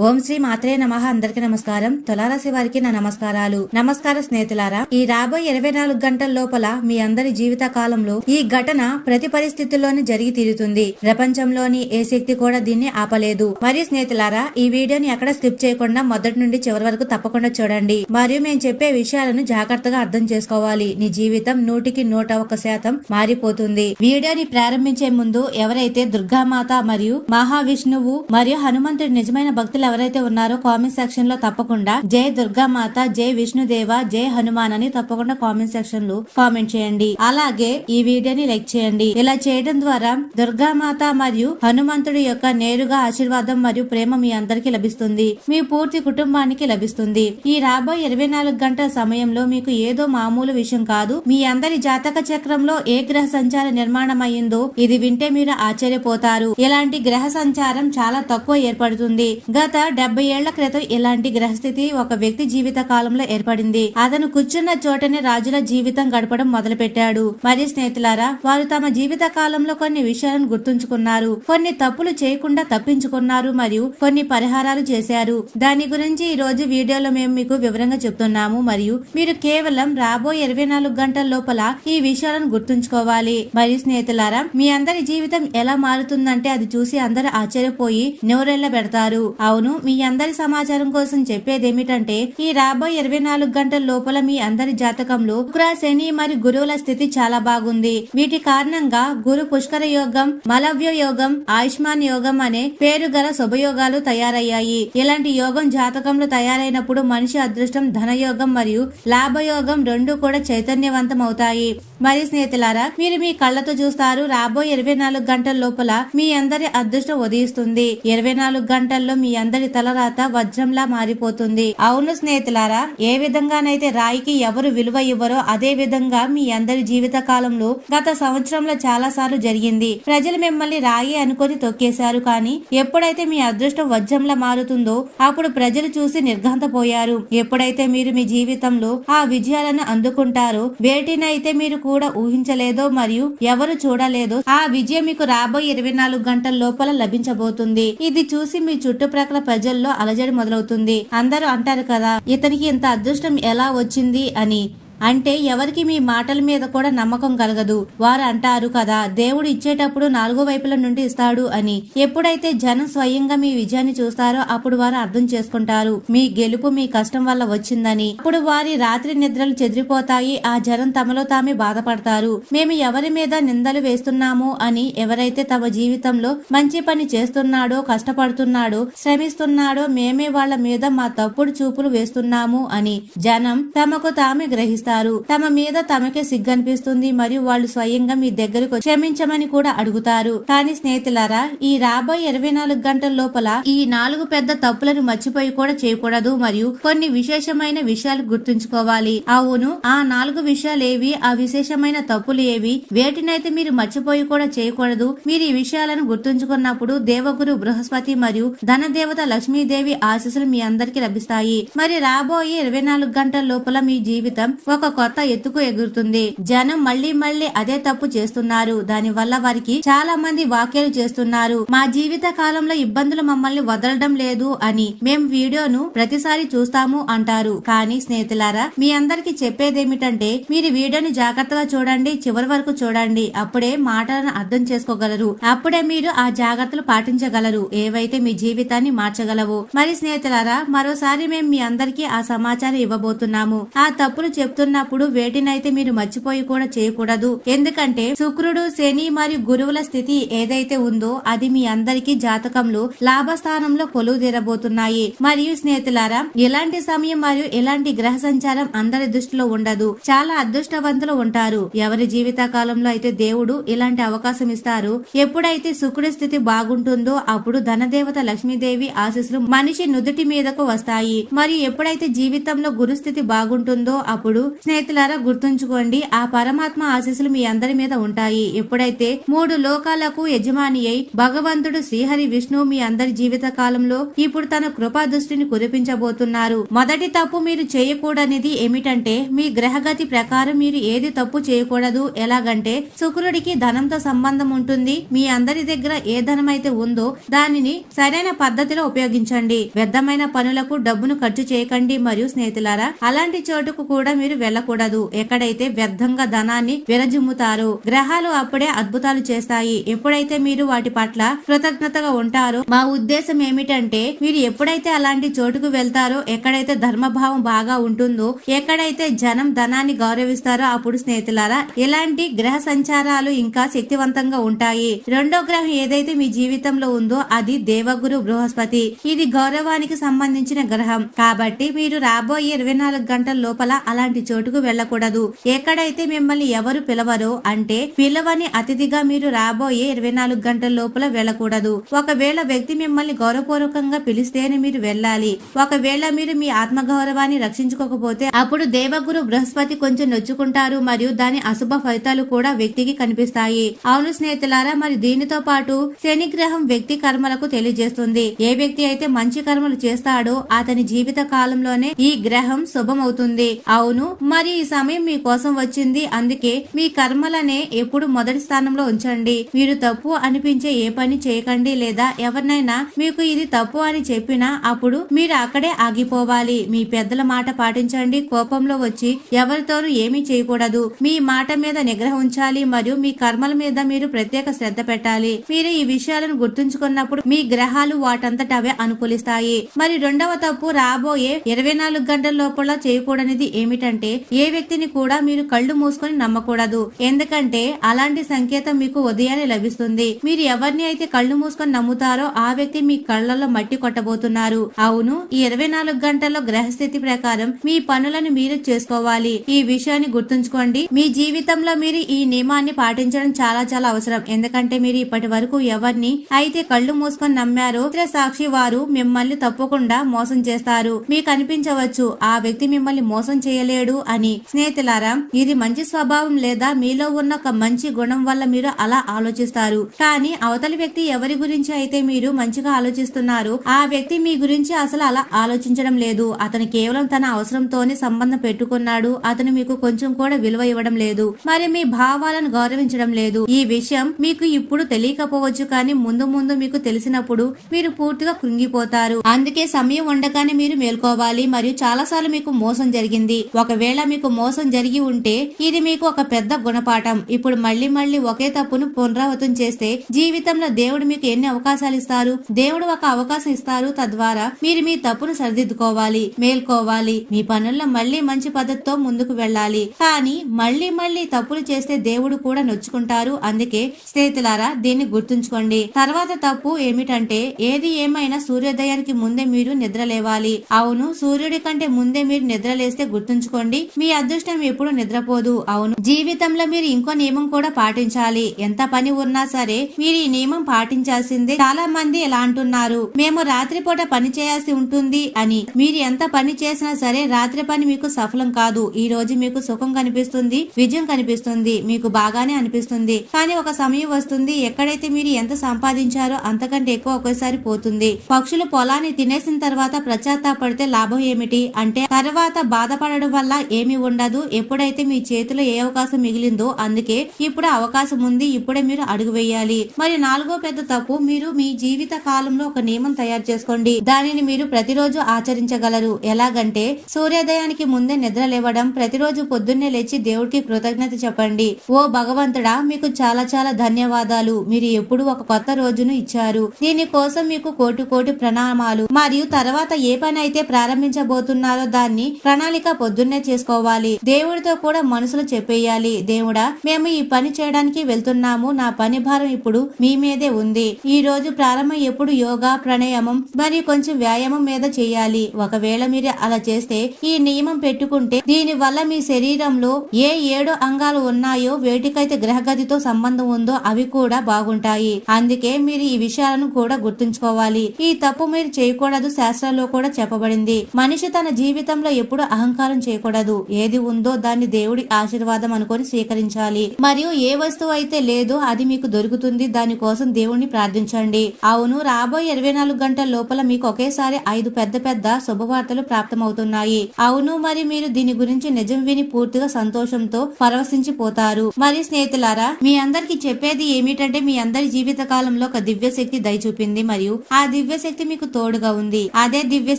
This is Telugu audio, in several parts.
ఓం శ్రీ మాత్రే నమ. అందరికి నమస్కారం. తులారాశి వారికి నా నమస్కారాలు. నమస్కార స్నేహితులారా ఈ రాబోయే ఇరవై నాలుగు గంటల లోపల మీ అందరి జీవిత కాలంలో ఈ ఘటన ప్రతి పరిస్థితుల్లోనూ జరిగి తీరుతుంది. ప్రపంచంలోని ఏ శక్తి కూడా దీన్ని ఆపలేదు. మరియు స్నేహితులారా ఈ వీడియోని ఎక్కడ స్కిప్ చేయకుండా మొదటి నుండి చివరి వరకు తప్పకుండా చూడండి. మరియు మేము చెప్పే విషయాలను జాగ్రత్తగా అర్థం చేసుకోవాలి. నీ జీవితం నూటికి నూట ఒక్క శాతం మారిపోతుంది. వీడియోని ప్రారంభించే ముందు ఎవరైతే దుర్గామాత మరియు మహావిష్ణువు మరియు హనుమంతుడి నిజమైన భక్తులు ఎవరైతే ఉన్నారో కామెంట్ సెక్షన్లో తప్పకుండా జై దుర్గామాత జై విష్ణుదేవ జై హనుమాన్ అని తప్పకుండా కామెంట్ సెక్షన్లో కామెంట్ చేయండి. అలాగే ఈ వీడియోని లైక్ చేయండి. ఇలా చేయడం ద్వారా దుర్గామాత మరియు హనుమంతుడి యొక్క నేరుగా ఆశీర్వాదం మరియు ప్రేమ మీ అందరికి లభిస్తుంది. మీ పూర్తి కుటుంబానికి లభిస్తుంది. ఈ రాబోయే ఇరవై నాలుగు గంటల సమయంలో మీకు ఏదో మామూలు విషయం కాదు. మీ అందరి జాతక చక్రంలో ఏ గ్రహ సంచార నిర్మాణం అయ్యిందో ఇది వింటే మీరు ఆశ్చర్యపోతారు. ఇలాంటి గ్రహ సంచారం చాలా తక్కువ ఏర్పడుతుంది. గత డెబ్బై ఏళ్ళ క్రితం ఇలాంటి గ్రహస్థితి ఒక వ్యక్తి జీవిత కాలంలో ఏర్పడింది. అతను కూర్చున్న చోటనే రాజుల జీవితం గడపడం మొదలు పెట్టాడు మరి స్నేహితులారా వారు తమ జీవిత కాలంలో కొన్ని విషయాలను గుర్తుంచుకున్నారు. కొన్ని తప్పులు చేయకుండా తప్పించుకున్నారు మరియు కొన్ని పరిహారాలు చేశారు. దాని గురించి ఈ రోజు వీడియోలో మేము మీకు వివరంగా చెప్తున్నాము మరియు మీరు కేవలం రాబోయే ఇరవై నాలుగు గంటల లోపల ఈ విషయాలను గుర్తుంచుకోవాలి. మరియు స్నేహితులారా మీ అందరి జీవితం ఎలా మారుతుందంటే అది చూసి అందరూ ఆశ్చర్యపోయి నోరెళ్ళ పెడతారు అవును మీ అందరి సమాచారం కోసం చెప్పేది ఏమిటంటే ఈ రాబోయే ఇరవై నాలుగు గంటల లోపల మీ అందరి జాతకంలో శుక్ర శని మరియు గురువుల స్థితి చాలా బాగుంది. వీటి కారణంగా గురు పుష్కర యోగం మలవ్య యోగం ఆయుష్మాన్ యోగం అనే పేరు గల శుభయోగాలు తయారయ్యాయి. ఇలాంటి యోగం జాతకంలో తయారైనప్పుడు మనిషి అదృష్టం ధనయోగం మరియు లాభయోగం రెండు కూడా చైతన్యవంతం అవుతాయి మరి స్నేహితులారా మీరు మీ కళ్ళతో చూస్తారు రాబోయే ఇరవై నాలుగు గంటల లోపల మీ అందరి అదృష్టం ఉదయిస్తుంది. ఇరవై నాలుగు గంటల్లో మీ అందరి తలరాత వజ్రంలా మారిపోతుంది. అవును స్నేహితులారా ఏ విధంగానైతే రాయికి ఎవరు విలువ ఇవ్వరో అదే విధంగా మీ అందరి జీవిత కాలంలో గత సంవత్సరంలో చాలా సార్లు జరిగింది. ప్రజలు మిమ్మల్ని రాయి అనుకొని తొక్కేశారు కానీ ఎప్పుడైతే మీ అదృష్టం వజ్రంలా మారుతుందో అప్పుడు ప్రజలు చూసి నిర్ఘాంతపోయారు. ఎప్పుడైతే మీరు మీ జీవితంలో ఆ విజయాలను అందుకుంటారో వేటినైతే మీరు కూడా ఊహించలేదో మరియు ఎవరు చూడలేదో ఆ విజయం మీకు రాబోయే ఇరవై నాలుగు గంటల లోపల లభించబోతుంది. ఇది చూసి మీ చుట్టుప్రక్కల ప్రజల్లో అలజడి మొదలవుతుంది. అందరూ అంటారు కదా ఇతనికి ఇంత అదృష్టం ఎలా వచ్చింది అని. అంటే ఎవరికి మీ మాటల మీద కూడా నమ్మకం కలగదు. వారు అంటారు కదా దేవుడు ఇచ్చేటప్పుడు నాలుగో వైపుల నుండి ఇస్తాడు అని. ఎప్పుడైతే జనం స్వయంగా మీ విజయాన్ని చూస్తారో అప్పుడు వారు అర్థం చేసుకుంటారు. మీ గెలుపు మీ కష్టం వల్ల వచ్చిందని. అప్పుడు వారి రాత్రి నిద్రలు చెదిరిపోతాయి. ఆ జనం తమలో తామే బాధపడతారు. మేము ఎవరి మీద నిందలు వేస్తున్నాము అని ఎవరైతే తమ జీవితంలో మంచి పని చేస్తున్నాడో కష్టపడుతున్నాడో శ్రమిస్తున్నాడో మేమే వాళ్ళ మీద మా తప్పుడు చూపులు వేస్తున్నాము అని జనం తమకు తామే గ్రహిస్తారు. తమ మీద తమకే సిగ్గనిపిస్తుంది మరియు వాళ్ళు స్వయంగా మీ దగ్గరకు క్షమించమని కూడా అడుగుతారు. కానీ స్నేహితులారా ఈ రాబోయే ఇరవై నాలుగు గంటల లోపల ఈ నాలుగు పెద్ద తప్పులను మర్చిపోయి కూడా చేయకూడదు మరియు కొన్ని విశేషమైన విషయాలు గుర్తుంచుకోవాలి. అవును ఆ నాలుగు విషయాలు ఏవి ఆ విశేషమైన తప్పులు ఏవి వేటినైతే మీరు మర్చిపోయి కూడా చేయకూడదు. మీరు ఈ విషయాలను గుర్తుంచుకున్నప్పుడు దేవగురు బృహస్పతి మరియు ధనదేవత లక్ష్మీదేవి ఆశీస్సులు మీ అందరికి లభిస్తాయి. మరి రాబోయే ఇరవై నాలుగు గంటల లోపల మీ జీవితం ఒక ఒక కొత్త ఎత్తుకు ఎగురుతుంది. జనం మళ్ళీ మళ్ళీ అదే తప్పు చేస్తున్నారు. దాని వల్ల వారికి చాలా మంది వ్యాఖ్యలు చేస్తున్నారు. మా జీవిత కాలంలో ఇబ్బందులు మమ్మల్ని వదలడం లేదు అని మేం వీడియోను ప్రతిసారి చూస్తాము అంటారు. కానీ స్నేహితులారా మీ అందరికి చెప్పేదేమిటంటే మీరు వీడియోని జాగ్రత్తగా చూడండి చివరి వరకు చూడండి. అప్పుడే మాటలను అర్థం చేసుకోగలరు. అప్పుడే మీరు ఆ జాగ్రత్తలు పాటించగలరు. ఏవైతే మీ జీవితాన్ని మార్చగలవు. మరి స్నేహితులారా మరోసారి మేము మీ అందరికీ ఆ సమాచారం ఇవ్వబోతున్నాము. ఆ తప్పులు చెప్తున్న చెప్తున్నప్పుడు వేటినైతే మీరు మర్చిపోయి కూడా చేయకూడదు. ఎందుకంటే శుక్రుడు శని మరియు గురువుల స్థితి ఏదైతే ఉందో అది మీ అందరికీ జాతకంలో లాభస్థానంలో కొలువు తీరబోతున్నాయి మరియు స్నేహితులారా ఎలాంటి సమయం మరియు ఎలాంటి గ్రహ సంచారం అందరి దృష్టిలో ఉండదు. చాలా అదృష్టవంతులు ఉంటారు. ఎవరి జీవిత కాలంలో అయితే దేవుడు ఇలాంటి అవకాశం ఇస్తారు. ఎప్పుడైతే శుక్రుడి స్థితి బాగుంటుందో అప్పుడు ధనదేవత లక్ష్మీదేవి ఆశీస్సులు మనిషి నుదుటి మీదకు వస్తాయి. మరియు ఎప్పుడైతే జీవితంలో గురుస్థితి బాగుంటుందో అప్పుడు స్నేహితులారా గుర్తుంచుకోండి ఆ పరమాత్మ ఆశీస్సులు మీ అందరి మీద ఉంటాయి. ఎప్పుడైతే మూడు లోకాలకు యజమాని అయి భగవంతుడు శ్రీహరి విష్ణు మీ అందరి జీవిత కాలంలో ఇప్పుడు తన కృపా దృష్టిని కురిపించబోతున్నారు. మొదటి తప్పు మీరు చేయకూడనిది ఏమిటంటే మీ గ్రహగతి ప్రకారం మీరు ఏది తప్పు చేయకూడదు. ఎలాగంటే శుక్రుడికి ధనంతో సంబంధం ఉంటుంది. మీ అందరి దగ్గర ఏ ధనం అయితే ఉందో దానిని సరైన పద్ధతిలో ఉపయోగించండి. వ్యర్థమైన పనులకు డబ్బును ఖర్చు చేయకండి మరియు స్నేహితులారా అలాంటి చోటుకు కూడా మీరు వెళ్ళకూడదు. ఎక్కడైతే వ్యర్థంగా ధనాన్ని విరజిమ్ముతారు గ్రహాలు అప్పుడే అద్భుతాలు చేస్తాయి. ఎప్పుడైతే మీరు వాటి పట్ల కృతజ్ఞతగా ఉంటారో మా ఉద్దేశం ఏమిటంటే మీరు ఎప్పుడైతే అలాంటి చోటుకు వెళ్తారో ఎక్కడైతే ధర్మభావం బాగా ఉంటుందో ఎక్కడైతే జనం ధనాన్ని గౌరవిస్తారో అప్పుడు స్నేహితులారా ఇలాంటి గ్రహ సంచారాలు ఇంకా శక్తివంతంగా ఉంటాయి. రెండో గ్రహం ఏదైతే మీ జీవితంలో ఉందో అది దేవగురు బృహస్పతి. ఇది గౌరవానికి సంబంధించిన గ్రహం. కాబట్టి మీరు రాబోయే ఇరవై నాలుగు గంటల లోపల అలాంటి చోటుకు వెళ్ళకూడదు. ఎక్కడైతే మిమ్మల్ని ఎవరు పిలవరో అంటే పిలవని అతిథిగా మీరు రాబోయే ఇరవై నాలుగు గంటల లోపల వెళ్ళకూడదు. ఒకవేళ వ్యక్తి మిమ్మల్ని గౌరవపూర్వకంగా పిలిస్తేనే మీరు వెళ్ళాలి. ఒకవేళ మీరు మీ ఆత్మగౌరవాన్ని రక్షించుకోకపోతే అప్పుడు దేవగురు బృహస్పతి కొంచెం నొచ్చుకుంటారు మరియు దాని అశుభ ఫలితాలు కూడా వ్యక్తికి కనిపిస్తాయి. అవును స్నేహితులారా మరి దీనితో పాటు శనిగ్రహం వ్యక్తి కర్మలకు తెలియజేస్తుంది. ఏ వ్యక్తి అయితే మంచి కర్మలు చేస్తాడో అతని జీవిత కాలంలోనే ఈ గ్రహం శుభమవుతుంది. అవును మరి ఈ సమయం మీ కోసం వచ్చింది. అందుకే మీ కర్మలనే ఎప్పుడు మొదటి స్థానంలో ఉంచండి. మీరు తప్పు అనిపించే ఏ పని చేయకండి లేదా ఎవరినైనా మీకు ఇది తప్పు అని చెప్పినా అప్పుడు మీరు అక్కడే ఆగిపోవాలి. మీ పెద్దల మాట పాటించండి. కోపంలో వచ్చి ఎవరితోనూ ఏమీ చేయకూడదు. మీ మాట మీద నిగ్రహం ఉంచాలి మరియు మీ కర్మల మీద మీరు ప్రత్యేక శ్రద్ధ పెట్టాలి. మీరు ఈ విషయాలను గుర్తుంచుకున్నప్పుడు మీ గ్రహాలు వాటంతట అవే అనుకూలిస్తాయి. మరి రెండవ తప్పు రాబోయే ఇరవై నాలుగు గంటల లోపల చేయకూడనిది ఏమిటంటే ఏ వ్యక్తిని కూడా మీరు కళ్ళు మూసుకొని నమ్మకూడదు. ఎందుకంటే అలాంటి సంకేతం మీకు ఉదయాన్నే లభిస్తుంది. మీరు ఎవరిని అయితే కళ్ళు మూసుకొని నమ్ముతారో ఆ వ్యక్తి మీ కళ్ళల్లో మట్టి కొట్టబోతున్నారు. అవును ఈ ఇరవై నాలుగు గంటల్లో గ్రహస్థితి ప్రకారం మీ పనులను మీరు చేసుకోవాలి. ఈ విషయాన్ని గుర్తుంచుకోండి. మీ జీవితంలో మీరు ఈ నియమాన్ని పాటించడం చాలా చాలా అవసరం. ఎందుకంటే మీరు ఇప్పటి వరకు ఎవరిని అయితే కళ్ళు మూసుకొని నమ్మారో ఇతర సాక్షి వారు మిమ్మల్ని తప్పకుండా మోసం చేస్తారు. మీకు అనిపించవచ్చు ఆ వ్యక్తి మిమ్మల్ని మోసం చేయలేడు అని. స్నేహితులారా ఇది మంచి స్వభావం లేదా మీలో ఉన్న ఒక మంచి గుణం వల్ల మీరు అలా ఆలోచిస్తారు. కానీ అవతలి వ్యక్తి ఎవరి గురించి అయితే మీరు మంచిగా ఆలోచిస్తున్నారు ఆ వ్యక్తి మీ గురించి అసలు అలా ఆలోచించడం లేదు. అతను కేవలం తన అవసరంతోనే సంబంధం పెట్టుకున్నాడు. అతను మీకు కొంచెం కూడా విలువ ఇవ్వడం లేదు. మరి మీ భావాలను గౌరవించడం లేదు. ఈ విషయం మీకు ఇప్పుడు తెలియకపోవచ్చు కానీ ముందు ముందు మీకు తెలిసినప్పుడు మీరు పూర్తిగా కృంగిపోతారు. అందుకే సమయం ఉండగానే మీరు మేల్కోవాలి. మరియు చాలాసార్లు మీకు మోసం జరిగింది. ఒకవేళ మీకు మోసం జరిగి ఉంటే ఇది మీకు ఒక పెద్ద గుణపాఠం. ఇప్పుడు మళ్ళీ మళ్ళీ ఒకే తప్పును పునరావృతం చేస్తే జీవితంలో దేవుడు మీకు ఎన్ని అవకాశాలు ఇస్తారు? దేవుడు ఒక అవకాశం ఇస్తారు తద్వారా మీరు మీ తప్పును సరిదిద్దుకోవాలి మేల్కోవాలి. మీ పనుల్లో మళ్ళీ మంచి పద్ధతితో ముందుకు వెళ్ళాలి. కానీ మళ్ళీ మళ్ళీ తప్పులు చేస్తే దేవుడు కూడా నొచ్చుకుంటారు. అందుకే స్నేహితులారా దీన్ని గుర్తుంచుకోండి. తర్వాత తప్పు ఏమిటంటే ఏది ఏమైనా సూర్యోదయానికి ముందే మీరు నిద్ర లేవాలి అవును సూర్యుడి కంటే ముందే మీరు నిద్రలేస్తే గుర్తుంచుకోండి. మీ అదృష్టం ఎప్పుడు నిద్రపోదు. అవును. జీవితంలో మీరు ఇంకో నియమం కూడా పాటించాలి. ఎంత పని ఉన్నా సరే మీరు ఈ నియమం పాటించాల్సిందే. చాలా మంది ఎలా అంటున్నారు. మేము రాత్రిపూట పని చేయాల్సి ఉంటుంది అని. మీరు ఎంత పని చేసినా సరే రాత్రి పని మీకు సఫలం కాదు. ఈ రోజు మీకు సుఖం కనిపిస్తుంది విజయం కనిపిస్తుంది మీకు బాగానే అనిపిస్తుంది. కానీ ఒక సమయం వస్తుంది ఎక్కడైతే మీరు ఎంత సంపాదించారో అంతకంటే ఎక్కువ ఒకేసారి పోతుంది. పక్షులు పొలాన్ని తినేసిన తర్వాత పశ్చాత్తాపడితే లాభం ఏమిటి? అంటే తర్వాత బాధపడడం వల్ల ఏమీ ఉండదు. ఎప్పుడైతే మీ చేతిలో ఏ అవకాశం మిగిలిందో అందుకే ఇప్పుడు అవకాశం ఉంది ఇప్పుడే మీరు అడుగు వేయాలి. మరి నాలుగో పెద్ద తప్పు మీరు మీ జీవిత కాలంలో ఒక నియమం తయారు చేసుకోండి. దానిని మీరు ప్రతిరోజు ఆచరించగలరు. ఎలాగంటే సూర్యోదయానికి ముందే నిద్ర లేవడం ప్రతిరోజు పొద్దున్నే లేచి దేవుడికి కృతజ్ఞత చెప్పండి. ఓ భగవంతుడా మీకు చాలా చాలా ధన్యవాదాలు. మీరు ఎప్పుడు ఒక కొత్త రోజును ఇచ్చారు. దీని కోసం మీకు కోటి కోటి ప్రణామాలు. మరియు తర్వాత ఏ పని అయితే ప్రారంభించబోతున్నారో దాన్ని ప్రణాళిక పొద్దున్నే చేసుకోవాలి. దేవుడితో కూడా మనసులు చెప్పేయాలి. దేవుడా మేము ఈ పని చేయడానికి వెళ్తున్నాము. నా పని భారం ఇప్పుడు మీ మీదే ఉంది. ఈ రోజు ప్రారంభం ఎప్పుడు యోగా ప్రణయమం మరియు కొంచెం వ్యాయామం మీద చేయాలి. ఒకవేళ మీరు అలా చేస్తే ఈ నియమం పెట్టుకుంటే దీని వల్ల మీ శరీరంలో ఏ ఏడు అంగాలు ఉన్నాయో వేటికైతే గ్రహగతితో సంబంధం ఉందో అవి కూడా బాగుంటాయి. అందుకే మీరు ఈ విషయాలను కూడా గుర్తుంచుకోవాలి. ఈ తప్పు మీరు చేయకూడదు శాస్త్రాల్లో కూడా చెప్పబడింది. మనిషి తన జీవితంలో ఎప్పుడు అహంకారం చేయకూడదు. ఉండదు. ఏది ఉందో దాన్ని దేవుడి ఆశీర్వాదం అనుకొని స్వీకరించాలి. మరియు ఏ వస్తువు అయితే లేదో అది మీకు దొరుకుతుంది. దానికోసం దేవుణ్ణి ప్రార్థించండి. అవును రాబోయే ఇరవై నాలుగు గంటల లోపల మీకు ఒకేసారి ఐదు పెద్ద పెద్ద శుభవార్తలు ప్రాప్తమవుతున్నాయి. అవును మరి మీరు దీని గురించి నిజం విని పూర్తిగా సంతోషంతో పరవశించిపోతారు. మరి స్నేహితులారా మీ అందరికి చెప్పేది ఏమిటంటే మీ అందరి జీవిత కాలంలో ఒక దివ్య శక్తి దయ చూపింది మరియు ఆ దివ్య శక్తి మీకు తోడుగా ఉంది. అదే దివ్య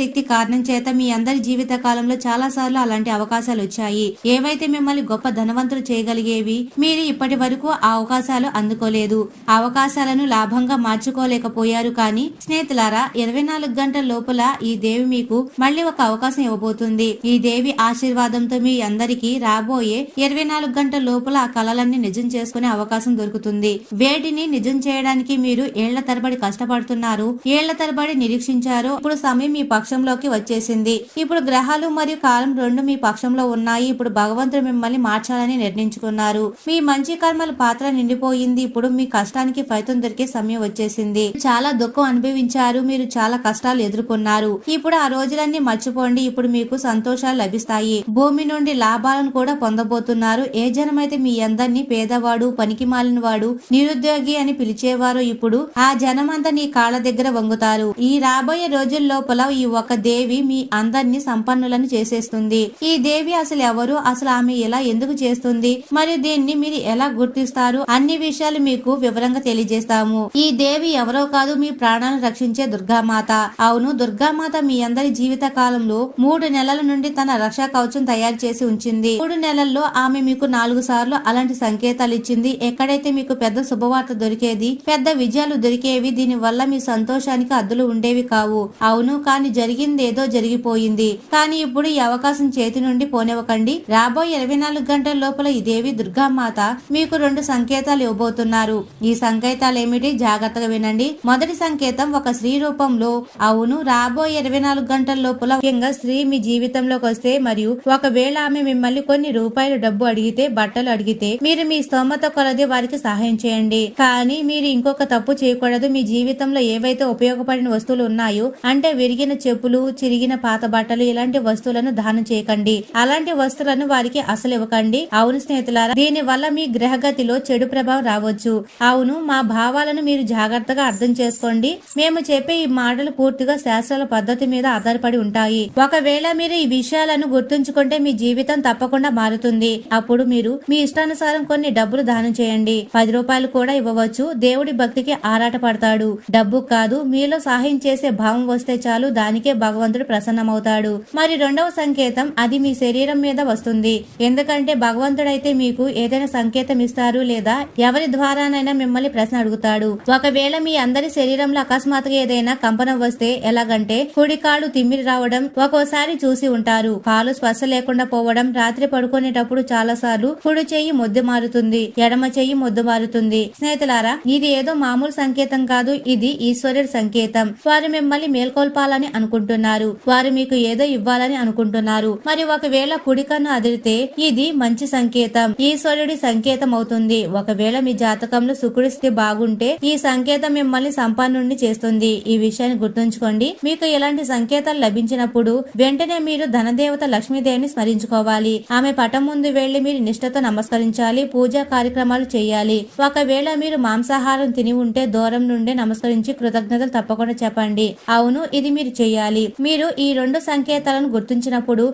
శక్తి కారణం చేత మీ అందరి జీవిత కాలంలో చాలా సార్లు అలాంటి అవకాశం అవకాశాలు వచ్చాయి ఏవైతే మిమ్మల్ని గొప్ప ధనవంతులు చేయగలిగేవి మీరు ఇప్పటి వరకు ఆ అవకాశాలు అందుకోలేదు. అవకాశాలను లాభంగా మార్చుకోలేకపోయారు కానీ స్నేహితులారా ఇరవై నాలుగు గంటల లోపల ఈ దేవి మీకు మళ్ళీ ఒక అవకాశం ఇవ్వబోతుంది. ఈ దేవి ఆశీర్వాదంతో మీ అందరికీ రాబోయే ఇరవై నాలుగు గంటల లోపల ఆ కళలన్నీ నిజం చేసుకునే అవకాశం దొరుకుతుంది. వేటిని నిజం చేయడానికి మీరు ఏళ్ళ తరబడి కష్టపడుతున్నారు ఏళ్ళ తరబడి నిరీక్షించారు. ఇప్పుడు సమయం మీ పక్షంలోకి వచ్చేసింది. ఇప్పుడు గ్రహాలు మరియు కాలం రెండు మీ పక్షంలో ఉన్నాయి. ఇప్పుడు భగవంతుడు మిమ్మల్ని మార్చాలని నిర్ణయించుకున్నారు. మీ మంచి కర్మల పాత్ర నిండిపోయింది. ఇప్పుడు మీ కష్టానికి ఫలితం దొరికే సమయం వచ్చేసింది. చాలా దుఃఖం అనుభవించారు. మీరు చాలా కష్టాలు ఎదుర్కొన్నారు. ఇప్పుడు ఆ రోజులన్నీ మర్చిపోండి. ఇప్పుడు మీకు సంతోషాలు లభిస్తాయి. భూమి నుండి లాభాలను కూడా పొందబోతున్నారు. ఏ జనమైతే మీ అందరినీ పేదవాడు పనికి మాలిన వాడు నిరుద్యోగి అని పిలిచేవారు ఇప్పుడు ఆ జనమంతా నీ కాళ్ళ దగ్గర వంగుతారు. ఈ రాబోయే రోజుల లోపల ఈ ఒక దేవి మీ అందరినీ సంపన్నులను చేసేస్తుంది. ఈ దేవి అసలు ఎవరు? అసలు ఆమె ఇలా ఎందుకు చేస్తుంది? మరియు దీన్ని మీరు ఎలా గుర్తిస్తారు? అన్ని విషయాలు మీకు వివరంగా తెలియజేస్తాము. ఈ దేవి ఎవరో కాదు మీ ప్రాణాలను రక్షించే దుర్గామాత. అవును దుర్గామాత మీ అందరి జీవిత కాలంలో మూడు నెలల నుండి తన రక్షా కవచం తయారు చేసి ఉంచింది. మూడు నెలల్లో ఆమె మీకు నాలుగు సార్లు అలాంటి సంకేతాలు ఇచ్చింది. ఎక్కడైతే మీకు పెద్ద శుభవార్త దొరికేది పెద్ద విజయాలు దొరికేవి దీని వల్ల మీ సంతోషానికి అద్దులు ఉండేవి కావు. అవును కానీ జరిగింది ఏదో జరిగిపోయింది. కానీ ఇప్పుడు ఈ అవకాశం చేతి నుండి నుండి పోనివ్వకండి రాబోయే ఇరవై నాలుగు గంటల లోపల ఈ దేవి దుర్గామాత మీకు రెండు సంకేతాలు ఇవ్వబోతున్నారు. ఈ సంకేతాలు ఏమిటి జాగ్రత్తగా వినండి. మొదటి సంకేతం ఒక స్త్రీ రూపంలో అవును రాబోయే ఇరవై నాలుగు గంటల లోపల ముఖ్యంగా స్త్రీ మీ జీవితంలోకి వస్తే మరియు ఒకవేళ ఆమె మిమ్మల్ని కొన్ని రూపాయలు డబ్బు అడిగితే బట్టలు అడిగితే మీరు మీ స్తోమత కొలది వారికి సహాయం చేయండి. కానీ మీరు ఇంకొక తప్పు చేయకూడదు. మీ జీవితంలో ఏవైతే ఉపయోగపడిన వస్తువులు ఉన్నాయో అంటే విరిగిన చెప్పులు చిరిగిన పాత బట్టలు ఇలాంటి వస్తువులను దానం చేయకండి. అలాంటి వస్తువులను వారికి అసలు ఇవ్వకండి. అవును స్నేహితులారా దీని వల్ల మీ గ్రహగతిలో చెడు ప్రభావం రావచ్చు. అవును మా భావాలను మీరు జాగ్రత్తగా అర్థం చేసుకోండి. మేము చెప్పే ఈ మాటలు పూర్తిగా శాస్త్రాల పద్ధతి మీద ఆధారపడి ఉంటాయి. ఒకవేళ మీరు ఈ విషయాలను గుర్తుంచుకుంటే మీ జీవితం తప్పకుండా మారుతుంది. అప్పుడు మీరు మీ ఇష్టానుసారం కొన్ని డబ్బులు దానం చేయండి. పది రూపాయలు కూడా ఇవ్వవచ్చు. దేవుడి భక్తికి ఆరాట పడతాడు డబ్బు కాదు మీలో సహాయం చేసే భావం వస్తే చాలు దానికే భగవంతుడు ప్రసన్నమవుతాడు. మరి రెండవ సంకేతం అది మీ శరీరం మీద వస్తుంది. ఎందుకంటే భగవంతుడైతే మీకు ఏదైనా సంకేతం ఇస్తారు లేదా ఎవరి ద్వారానైనా మిమ్మల్ని ప్రశ్న అడుగుతాడు. ఒకవేళ మీ అందరి శరీరంలో అకస్మాత్తుగా ఏదైనా కంపనం వస్తే ఎలాగంటే కుడి తిమ్మిరి రావడం ఒక్కోసారి చూసి ఉంటారు. కాలు స్పర్శ లేకుండా పోవడం రాత్రి పడుకునేటప్పుడు చాలా సార్లు కుడి చెయ్యి మొద్దు మారుతుంది ఎడమ చెయ్యి మొద్దు మారుతుంది. స్నేహితులారా ఇది ఏదో మామూలు సంకేతం కాదు ఇది ఈశ్వరుడి సంకేతం. వారు మిమ్మల్ని మేల్కొల్పాలని అనుకుంటున్నారు. వారు మీకు ఏదో ఇవ్వాలని అనుకుంటున్నారు. మరి ఒకవేళ కుడికన్ను అదిరితే ఇది మంచి సంకేతం. ఈశ్వరుడి సంకేతం అవుతుంది ఒకవేళ మీ జాతకంలో శుక్రుడి స్థితి బాగుంటే ఈ సంకేతం మిమ్మల్ని సంపన్నుడిని చేస్తుంది. ఈ విషయాన్ని గుర్తుంచుకోండి. మీకు ఇలాంటి సంకేతాలు లభించినప్పుడు వెంటనే మీరు ధనదేవత లక్ష్మీదేవిని స్మరించుకోవాలి. ఆమె పటం ముందు వెళ్ళి మీరు నిష్ఠతో నమస్కరించాలి. పూజా కార్యక్రమాలు చేయాలి. ఒకవేళ మీరు మాంసాహారం తిని ఉంటే దూరం నుండి నమస్కరించి కృతజ్ఞతలు తప్పకుండా చెప్పండి. అవును ఇది మీరు చేయాలి. మీరు ఈ రెండు సంకేతాలను గుర్తించినప్పుడు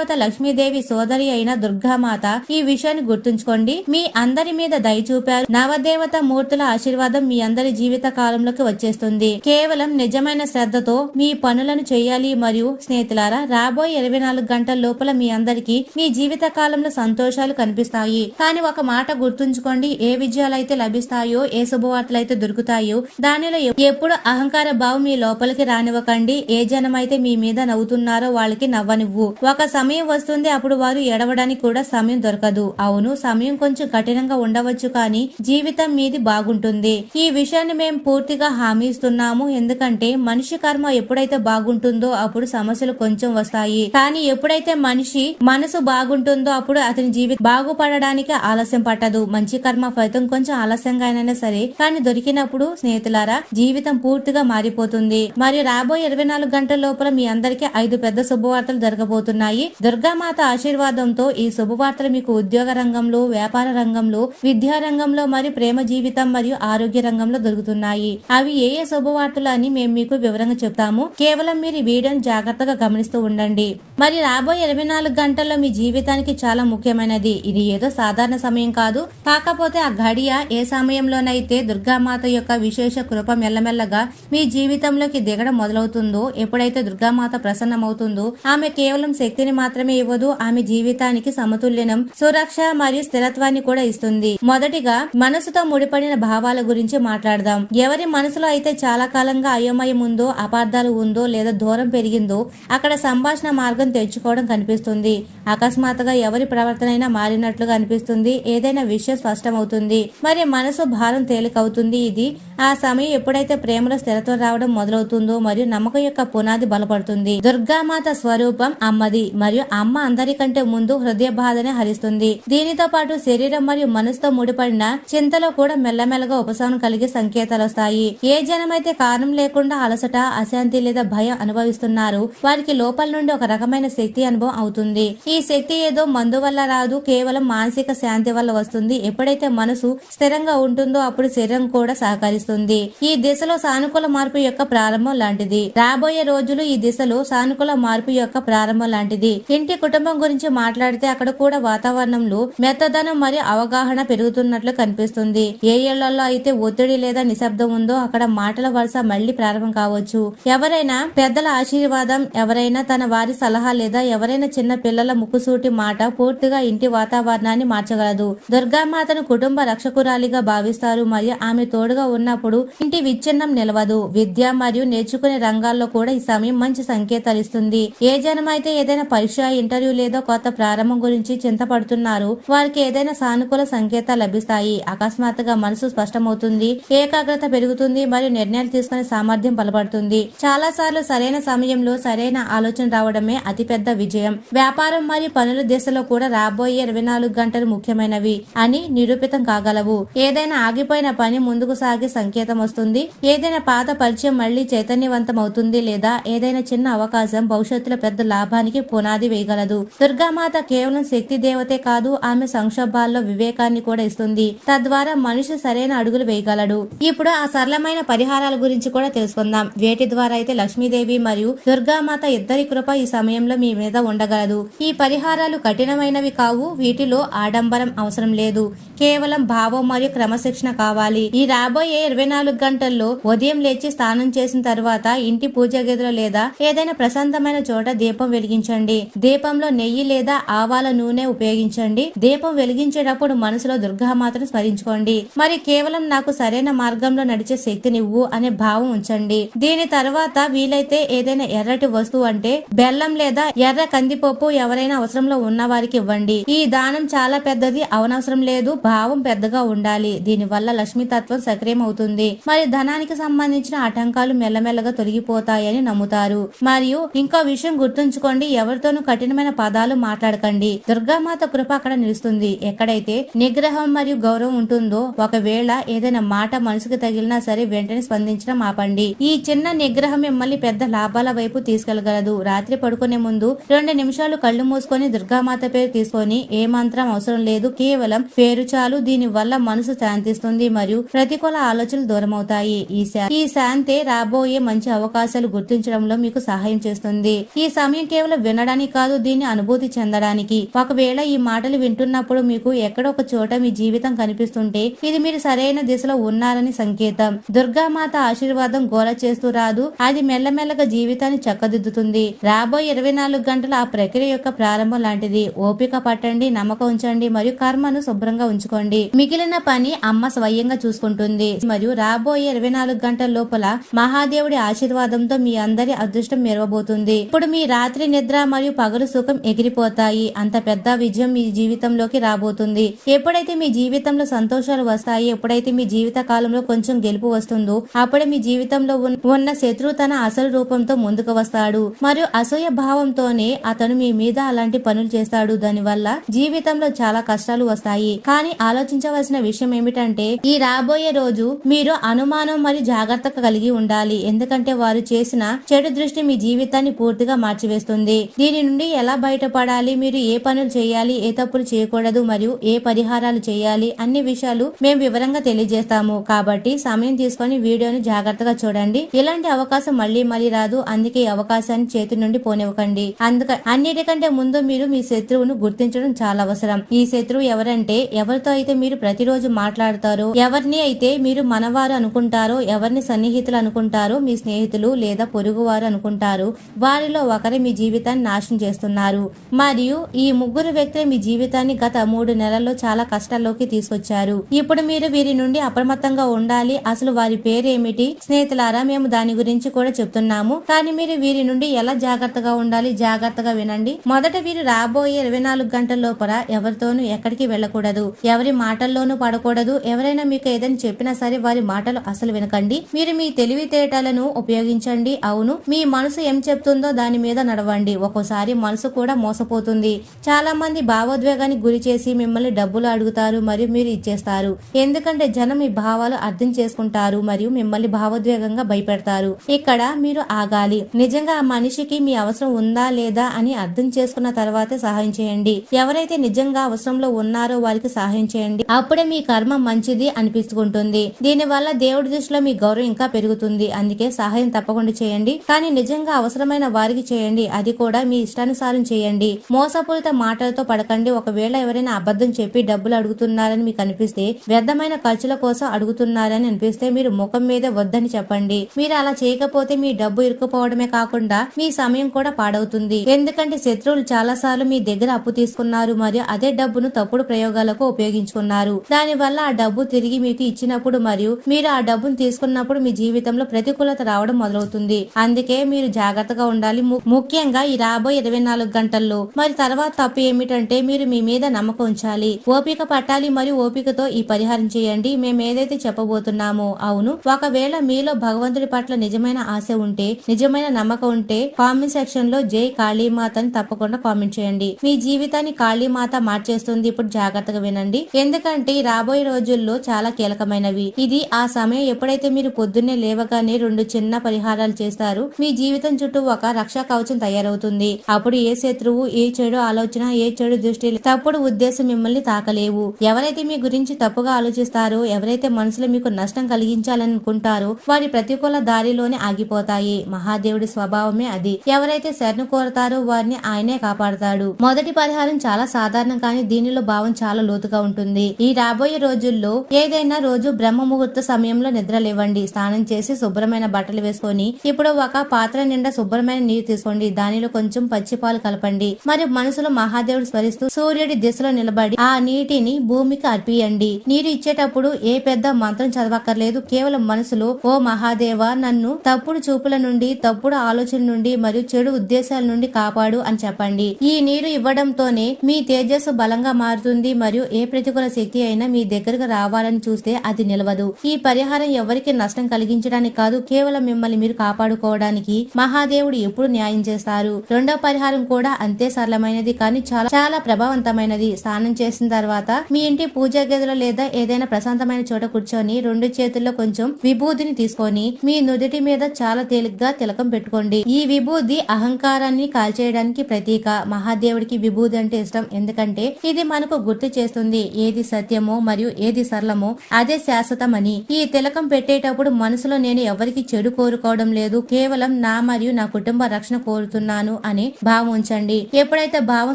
దేవత లక్ష్మీదేవి సోదరి అయిన దుర్గామాత ఈ విషయాన్ని గుర్తుంచుకోండి. మీ అందరి మీద దయ చూపారు. నవదేవత మూర్తుల ఆశీర్వాదం మీ అందరి జీవిత కాలంలోకి వచ్చేస్తుంది. కేవలం నిజమైన శ్రద్ధతో మీ పనులను చేయాలి మరియు స్నేహితులారా రాబోయే ఇరవై నాలుగు గంటల లోపల మీ అందరికి మీ జీవిత కాలంలో సంతోషాలు కనిపిస్తాయి. కానీ ఒక మాట గుర్తుంచుకోండి. ఏ విజయాలు అయితే లభిస్తాయో ఏ శుభవార్తలు అయితే దొరుకుతాయో దానిలో ఎప్పుడు అహంకార భావం మీ లోపలికి రానివ్వకండి. ఏ జనం అయితే మీ మీద నవ్వుతున్నారో వాళ్ళకి నవ్వనివ్వు. ఒక సమయం సమయం వస్తుంది అప్పుడు వారు ఎడవడానికి కూడా సమయం దొరకదు. అవును సమయం కొంచెం కఠినంగా ఉండవచ్చు కానీ జీవితం మీది బాగుంటుంది. ఈ విషయాన్ని మేము పూర్తిగా హామీ ఇస్తున్నాము. ఎందుకంటే మనిషి కర్మ ఎప్పుడైతే బాగుంటుందో అప్పుడు సమస్యలు కొంచెం వస్తాయి. కానీ ఎప్పుడైతే మనిషి మనసు బాగుంటుందో అప్పుడు అతని జీవితం బాగుపడడానికి ఆలస్యం పట్టదు. మంచి కర్మ ఫలితం కొంచెం ఆలస్యంగా అయినా సరే కానీ దొరికినప్పుడు స్నేహితులారా జీవితం పూర్తిగా మారిపోతుంది. మరియు రాబోయే ఇరవై నాలుగు గంటల లోపల మీ అందరికీ ఐదు పెద్ద శుభవార్తలు జరగబోతున్నాయి. దుర్గామాత ఆశీర్వాదంతో ఈ శుభవార్తలు మీకు ఉద్యోగ రంగంలో వ్యాపార రంగంలో విద్యా రంగంలో మరియు ప్రేమ జీవితం మరియు ఆరోగ్య రంగంలో దొరుకుతున్నాయి. అవి ఏ ఏ శుభవార్తలు అని మేము మీకు వివరంగా చెప్తాము. కేవలం మీరు ఈ జాగ్రత్తగా గమనిస్తూ ఉండండి. మరి రాబోయే ఇరవై నాలుగు గంటల్లో మీ జీవితానికి చాలా ముఖ్యమైనది. ఇది ఏదో సాధారణ సమయం కాదు. కాకపోతే ఆ ఘడియ ఏ సమయంలోనైతే దుర్గామాత యొక్క విశేష కృప మెల్లమెల్లగా మీ జీవితంలోకి దిగడం మొదలవుతుందో ఎప్పుడైతే దుర్గామాత ప్రసన్నమవుతుందో ఆమె కేవలం శక్తిని మాత్రం మాత్రమే ఇవ్వదు. ఆమె జీవితానికి సమతుల్యనం సురక్ష మరియు స్థిరత్వాన్ని కూడా ఇస్తుంది. మొదటిగా మనసుతో ముడిపడిన భావాల గురించి మాట్లాడదాం. ఎవరి మనసులో అయితే చాలా కాలంగా అయోమయం ఉందో అపార్థాలు ఉందో లేదా దూరం పెరిగిందో అక్కడ సంభాషణ మార్గం తెచ్చుకోవడం కనిపిస్తుంది. అకస్మాత్తుగా ఎవరి ప్రవర్తనైనా మారినట్లుగా అనిపిస్తుంది. ఏదైనా విషయం స్పష్టమవుతుంది. మరి మనసు భారం తేలికవుతుంది. ఇది ఆ సమయం ఎప్పుడైతే ప్రేమలో స్థిరత్వం రావడం మొదలవుతుందో మరియు నమ్మకం యొక్క పునాది బలపడుతుంది. దుర్గామాత స్వరూపం అమ్మది మరియు అమ్మ అందరికంటే ముందు హృదయ బాధనే హరిస్తుంది. దీనితో పాటు శరీరం మరియు మనసుతో ముడిపడిన చింతలో కూడా మెల్లమెల్లగా ఉపశమనం కలిగే సంకేతాలు వస్తాయి. ఏ జనమైతే కారణం లేకుండా అలసట అశాంతి లేదా భయం అనుభవిస్తున్నారు వారికి లోపల నుండి ఒక రకమైన శక్తి అనుభవం అవుతుంది. ఈ శక్తి ఏదో మందు వల్ల రాదు కేవలం మానసిక శాంతి వల్ల వస్తుంది. ఎప్పుడైతే మనసు స్థిరంగా ఉంటుందో అప్పుడు శరీరం కూడా సహకరిస్తుంది. ఈ దిశలో సానుకూల మార్పు యొక్క ప్రారంభం లాంటిది. రాబోయే రోజులు ఈ దిశలో సానుకూల మార్పు యొక్క ప్రారంభం లాంటిది. ఇంటి కుటుంబం గురించి మాట్లాడితే అక్కడ కూడా వాతావరణంలో మెత్తదనం మరియు అవగాహన పెరుగుతున్నట్లు కనిపిస్తుంది. ఏ ఏళ్ళలో అయితే ఒత్తిడి లేదా నిశ్శబ్దం ఉందో అక్కడ మాటల వరుస మళ్ళీ ప్రారంభం కావచ్చు. ఎవరైనా పెద్దల ఆశీర్వాదం ఎవరైనా తన వారి సలహా లేదా ఎవరైనా చిన్న పిల్లల ముక్కుసూటి మాట పూర్తిగా ఇంటి వాతావరణాన్ని మార్చగలదు. దుర్గామాతను కుటుంబ రక్షకురాలిగా భావిస్తారు. మరియు ఆమె తోడుగా ఉన్నప్పుడు ఇంటి విచ్ఛిన్నం నిలవదు. విద్య మరియు నేర్చుకునే రంగాల్లో కూడా ఈ సమయం మంచి సంకేతాలు ఇస్తుంది. ఏ జనమైతే ఏదైనా పరీక్ష ఇంటర్వ్యూ లేదా కొత్త ప్రారంభం గురించి చింతపడుతున్నారు. వారికి ఏదైనా సానుకూల సంకేతాలు లభిస్తాయి. అకస్మాత్తుగా మనసు స్పష్టమవుతుంది ఏకాగ్రత పెరుగుతుంది మరియు నిర్ణయాలు తీసుకునే సామర్థ్యం బలపడుతుంది. చాలా సార్లు సరైన సమయంలో సరైన ఆలోచన రావడమే అతిపెద్ద విజయం. వ్యాపారం మరియు పనుల దిశలో కూడా రాబోయే ఇరవై నాలుగు గంటలు ముఖ్యమైనవి అని నిరూపితం కాగలవు. ఏదైనా ఆగిపోయిన పని ముందుకు సాగే సంకేతం వస్తుంది. ఏదైనా పాత పరిచయం మళ్ళీ చైతన్యవంతం అవుతుంది లేదా ఏదైనా చిన్న అవకాశం భవిష్యత్తులో పెద్ద లాభానికి పునాది వేయగలదు. దుర్గామాత కేవలం శక్తి దేవతే కాదు ఆమె సంక్షోభాల్లో వివేకాన్ని కూడా ఇస్తుంది. తద్వారా మనిషి సరైన అడుగులు వేయగలడు. ఇప్పుడు ఆ సరళమైన పరిహారాల గురించి కూడా తెలుసుకుందాం. వేటి ద్వారా అయితే లక్ష్మీదేవి మరియు దుర్గామాత ఇద్దరి కృప ఈ సమయంలో మీ మీద ఉండగలదు. ఈ పరిహారాలు కఠినమైనవి కావు వీటిలో ఆడంబరం అవసరం లేదు. కేవలం భావం మరియు క్రమశిక్షణ కావాలి. ఈ రాబోయే ఇరవై నాలుగు గంటల్లో ఉదయం లేచి స్నానం చేసిన తర్వాత ఇంటి పూజ గదిలో లేదా ఏదైనా ప్రశాంతమైన చోట దీపం వెలిగించండి. దీపంలో నెయ్యి లేదా ఆవాల నూనె ఉపయోగించండి. దీపం వెలిగించేటప్పుడు మనసులో దుర్గామాతను స్మరించుకోండి. మరి కేవలం నాకు సరైన మార్గంలో నడిచే శక్తినివ్వు అనే భావం ఉంచండి. దీని తర్వాత వీలైతే ఏదైనా ఎర్రటి వస్తువు అంటే బెల్లం లేదా ఎర్ర కందిపప్పు ఎవరైనా అవసరంలో ఉన్న వారికి ఇవ్వండి. ఈ దానం చాలా పెద్దది అవనవసరం లేదు భావం పెద్దగా ఉండాలి. దీని వల్ల లక్ష్మీ తత్వం సక్రియం అవుతుంది మరి ధనానికి సంబంధించిన ఆటంకాలు మెల్లమెల్లగా తొలగిపోతాయని నమ్ముతారు. మరియు ఇంకో విషయం గుర్తుంచుకోండి ఎవరితోనూ కఠినమైన పదాలు మాట్లాడకండి. దుర్గామాత కృప అక్కడ నిలుస్తుంది. ఎక్కడైతే నిగ్రహం మరియు గౌరవం ఉంటుందో ఒకవేళ ఏదైనా మాట మనసుకు తగిలినా సరే వెంటనే స్పందించడం ఆపండి. ఈ చిన్న నిగ్రహం మిమ్మల్ని పెద్ద లాభాల వైపు తీసుకెళ్ళగలదు. రాత్రి పడుకునే ముందు రెండు నిమిషాలు కళ్ళు మూసుకొని దుర్గామాత పేరు తీసుకొని ఏ మంత్రం అవసరం లేదు. కేవలం పేరు చాలు. దీని వల్ల మనసు శాంతిస్తుంది మరియు ప్రతికూల ఆలోచనలు దూరమవుతాయి. ఈ ఈ శాంతే రాబోయే మంచి అవకాశాలు గుర్తించడంలో మీకు సహాయం చేస్తుంది. ఈ సమయం కేవలం వినడానికి కాదు దీన్ని అనుభూతి చెందడానికి. ఒకవేళ ఈ మాటలు వింటున్నప్పుడు మీకు ఎక్కడో ఒక చోట మీ జీవితం కనిపిస్తుంటే ఇది మీరు సరైన దిశలో ఉన్నారని సంకేతం. దుర్గామాత ఆశీర్వాదం గోల చేస్తూ రాదు. అది మెల్లమెల్లగా జీవితాన్ని చక్కదిద్దుతుంది. రాబోయే ఇరవై నాలుగు గంటల ఆ ప్రక్రియ యొక్క ప్రారంభం లాంటిది. ఓపిక పట్టండి నమ్మకం ఉంచండి మరియు కర్మను శుభ్రంగా ఉంచుకోండి. మిగిలిన పని అమ్మ స్వయంగా చూసుకుంటుంది. మరియు రాబోయే ఇరవై నాలుగు గంటల లోపల మహాదేవుడి ఆశీర్వాదంతో మీ అందరి అదృష్టం మెరవబోతుంది. ఇప్పుడు మీ రాత్రి నిద్ర మరియు పగలు సుఖం ఎగిరిపోతాయి. అంత పెద్ద విజయం మీ జీవితంలోకి రాబోతుంది. ఎప్పుడైతే మీ జీవితంలో సంతోషాలు వస్తాయి ఎప్పుడైతే మీ జీవిత కాలంలో కొంచెం గెలుపు వస్తుందో అప్పుడే మీ జీవితంలో ఉన్న- శత్రువు తన అసలు రూపంతో ముందుకు వస్తాడు. మరియు అసూయ భావంతోనే అతను మీ మీద అలాంటి పనులు చేస్తాడు. దానివల్ల జీవితంలో చాలా కష్టాలు వస్తాయి. కానీ ఆలోచించవలసిన విషయం ఏమిటంటే ఈ రాబోయే రోజు మీరు అనుమానం మరియు జాగ్రత్త కలిగి ఉండాలి. ఎందుకంటే వారు చేసిన చెడు దృష్టి మీ జీవితాన్ని పూర్తిగా మార్చివేస్తుంది. దీని నుండి ఎలా బయటపడాలి మీరు ఏ పనులు చేయాలి ఏ తప్పులు చేయకూడదు మరియు ఏ పరిహారాలు చేయాలి అన్ని విషయాలు మేము వివరంగా తెలియజేస్తాము. కాబట్టి సమయం తీసుకొని వీడియోను జాగ్రత్తగా చూడండి. ఇలాంటి అవకాశం మళ్ళీ మళ్ళీ రాదు. అందుకే ఈ అవకాశాన్ని చేతి నుండి పోనివ్వకండి. అందుక అన్నిటికంటే ముందు మీరు మీ శత్రువును గుర్తించడం చాలా అవసరం. ఈ శత్రువు ఎవరంటే ఎవరితో అయితే మీరు ప్రతిరోజు మాట్లాడతారో ఎవరిని అయితే మీరు మనవారు అనుకుంటారో ఎవరిని సన్నిహితులు అనుకుంటారో మీ స్నేహితులు లేదా పొరుగువారు అనుకుంటారు వారిలో ఒకరి మీ జీవితాన్ని నాశనం చేస్తున్నారు. మరియు ఈ ముగ్గురు వ్యక్తులు మీ జీవితాన్ని గత మూడు నెలల్లో చాలా కష్టాల్లోకి తీసుకొచ్చారు. ఇప్పుడు మీరు వీరి నుండి అప్రమత్తంగా ఉండాలి. అసలు వారి పేరేమిటి? స్నేహితులారా మేము దాని గురించి కూడా చెప్తున్నాము. కానీ మీరు వీరి నుండి ఎలా జాగ్రత్తగా ఉండాలి? జాగ్రత్తగా వినండి. మొదట వీరు రాబోయే ఇరవై నాలుగు గంటల లోపల ఎవరితోనూ ఎక్కడికి వెళ్ళకూడదు. ఎవరి మాటల్లోనూ పడకూడదు. ఎవరైనా మీకు ఏదైనా చెప్పినా సరే వారి మాటలు అసలు వినకండి. మీరు మీ తెలివితేటలను ఉపయోగించండి. అవును మీ మనసు ఏం చెప్తుందో దాని మీద నడవండి. ఒక్కోసారి మనసు కూడా మోసపోతుంది. చాలా మంది భావోద్వేగానికి గురి చేసి మిమ్మల్ని డబ్బులు అడుగుతారు మరియు మీరు ఇచ్చేస్తారు. ఎందుకంటే జనం మీ భావాలు అర్థం చేసుకుంటారు మరియు మిమ్మల్ని భావోద్వేగంగా భయపెడతారు. ఇక్కడ మీరు ఆగాలి. నిజంగా ఆ మనిషికి మీ అవసరం ఉందా లేదా అని అర్థం చేసుకున్న తర్వాతే సహాయం చేయండి. ఎవరైతే నిజంగా అవసరంలో ఉన్నారో వారికి సహాయం చేయండి. అప్పుడే మీ కర్మ మంచిది అనిపించుకుంటుంది దీనివల్ల దేవుడి దృష్టిలో మీ గౌరవం ఇంకా పెరుగుతుంది. అందుకే సహాయం తప్పకుండా చేయండి. కానీ నిజంగా అవసరమైన వారికి చేయండి. అది కూడా మీ ఇష్టానుసారం చేయండి. మోసపూరిత మాటలతో పడకండి. ఒకవేళ ఎవరైనా అబద్ధం చెప్పి డబ్బులు అడుగుతున్నారని మీకు అనిపిస్తే వ్యర్థమైన ఖర్చుల కోసం అడుగుతున్నారని అనిపిస్తే మీరు ముఖం మీద వద్దని చెప్పండి. మీరు అలా చేయకపోతే మీ డబ్బు ఇరుక్కుపోవడమే కాకుండా మీ సమయం కూడా పాడవుతుంది. ఎందుకంటే శత్రువులు చాలా సార్లు మీ దగ్గర అప్పు తీసుకున్నారు మరియు అదే డబ్బును తప్పుడు ప్రయోగాలకు ఉపయోగించుకున్నారు. దాని వల్ల ఆ డబ్బు తిరిగి మీకు ఇచ్చినప్పుడు మరియు మీరు ఆ డబ్బును తీసుకున్నప్పుడు మీ జీవితంలో ప్రతికూలత రావడం మొదలవుతుంది. అందుకే మీరు జాగ్రత్తగా ఉండాలి. ముఖ్యంగా ఈ రాబోయే ఇరవై నాలుగు గంటల్లో. మరి తర్వాత తప్పు ఏమిటంటే మీరు మీ మీద నమ్మకం ఉంచాలి. ఓపిక పట్టాలి మరియు ఓపికతో ఈ పరిహారం చేయండి. మేము ఏదైతే చెప్పబోతున్నామో అవును. ఒకవేళ మీలో భగవంతుడి పట్ల నిజమైన ఆశ ఉంటే నిజమైన నమ్మకం ఉంటే కామెంట్ సెక్షన్లో జై కాళీమాత అని తప్పకుండా కామెంట్ చేయండి. మీ జీవితాన్ని కాళీమాత మార్చేస్తుంది. ఇప్పుడు జాగ్రత్తగా వినండి. ఎందుకంటే రాబోయే రోజుల్లో చాలా కీలకమైనవి. ఇది ఆ సమయం ఎప్పుడైతే మీరు పొద్దున్నే లేవగానే రెండు చిన్న పరిహారాలు చేస్తారు మీ జీవితం చుట్టూ ఒక రక్షా కవచం తయారవుతుంది. అప్పుడు ఏ శత్రువు ఏ చెడు ఆలోచన ఏ చెడు దృష్టి తప్పుడు ఉద్దేశం మిమ్మల్ని తాకలేవు. ఎవరైతే మీ గురించి తప్పుగా ఆలోచిస్తారో ఎవరైతే మనసులో మీకు నష్టం కలిగించాలనుకుంటారో వారి ప్రతికూల దారిలోనే ఆగిపోతాయి. మహాదేవుడి స్వభావమే అది. ఎవరైతే శరణు కోరతారో వారిని ఆయనే కాపాడతాడు. మొదటి పరిహారం చాలా సాధారణం కానీ దీనిలో భావం చాలా లోతుగా ఉంటుంది. ఈ రాబోయే రోజుల్లో ఏదైనా రోజు బ్రహ్మ ముహూర్త సమయంలో నిద్ర లేవండి. స్నానం చేసి శుభ్రమైన బట్టలు వేసుకొని ఇప్పుడు ఒక పాత్ర నిండా శుభ్రమైన నీరు తీసుకోండి. దానిలో కొంచెం పచ్చిపాలు కలపండి. మరి మనసులో మహాదేవుడు స్మరిస్తూ సూర్యుడి దిశలో నిలబడి ఆ నీటిని భూమికి అర్పియండి నీరు ఇచ్చేటప్పుడు ఏ పెద్ద మంత్రం చదవక్కర్లేదు. కేవలం మనసులో ఓ మహాదేవ నన్ను తప్పుడు చూపుల నుండి తప్పుడు ఆలోచన నుండి మరియు చెడు ఉద్దేశాల నుండి కాపాడు అని చెప్పండి. ఈ నీరు ఇవ్వడంతోనే మీ తేజస్సు బలంగా మారుతుంది. మరియు ఏ ప్రతికూల శక్తి అయినా మీ దగ్గరకు రావాలని చూస్తే అది నిలవదు. ఈ పరిహారం ఎవరికి నష్టం కలిగించడానికి కాదు. కేవలం మిమ్మల్ని మీరు కాపాడుకోవడానికి మహాదేవుడు ఎప్పుడు న్యాయం చేస్తారు. రెండో పరిహారం కూడా అంతే సరళమైనది కానీ చాలా చాలా ప్రభావవంతమైనది. స్నానం చేసిన తర్వాత మీ ఇంటి పూజా గదిలో లేదా ఏదైనా ప్రశాంతమైన చోట కూర్చొని రెండు చేతుల్లో కొంచెం విభూతిని తీసుకొని మీ నుదుటి మీద చాలా తేలిగ్గా తిలకం పెట్టుకోండి. ఈ విభూది అహంకారాన్ని కాల్చేయడానికి ప్రతీక. మహాదేవుడికి విభూది అంటే ఇష్టం. ఎందుకంటే ఇది మనకు గుర్తు చేస్తుంది ఏది సత్యమో మరియు ఏది సరళమో అదే శాశ్వతమని. ఈ తిలకం పెట్టేటప్పుడు మనసులో నేను ఎవరికి చెడు కోరుకోవడం లేదు. కేవలం నా మరియు నా కుటుంబ రక్షణ కోరుతున్నాను అని భావం ఉంచండి. ఎప్పుడైతే భావం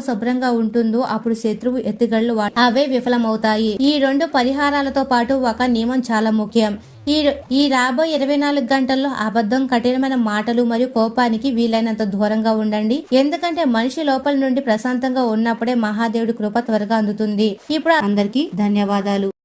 శుభ్రంగా ఉంటుందో అప్పుడు శత్రువు ఎత్తుగళ్ళు అవే విఫలమవుతాయి. ఈ రెండు పరిహారాలతో పాటు ఒక నియమం చాలా ముఖ్యం. ఈ ఈ రాబోయే ఇరవై నాలుగు గంటల్లో అబద్ధం కఠినమైన మాటలు మరియు కోపానికి వీలైనంత దూరంగా ఉండండి. ఎందుకంటే మనిషి లోపల నుండి ప్రశాంతంగా ఉన్నప్పుడే మహాదేవుడి కృప త్వరగా అందుతుంది. ఇప్పుడు అందరికీ ధన్యవాదాలు.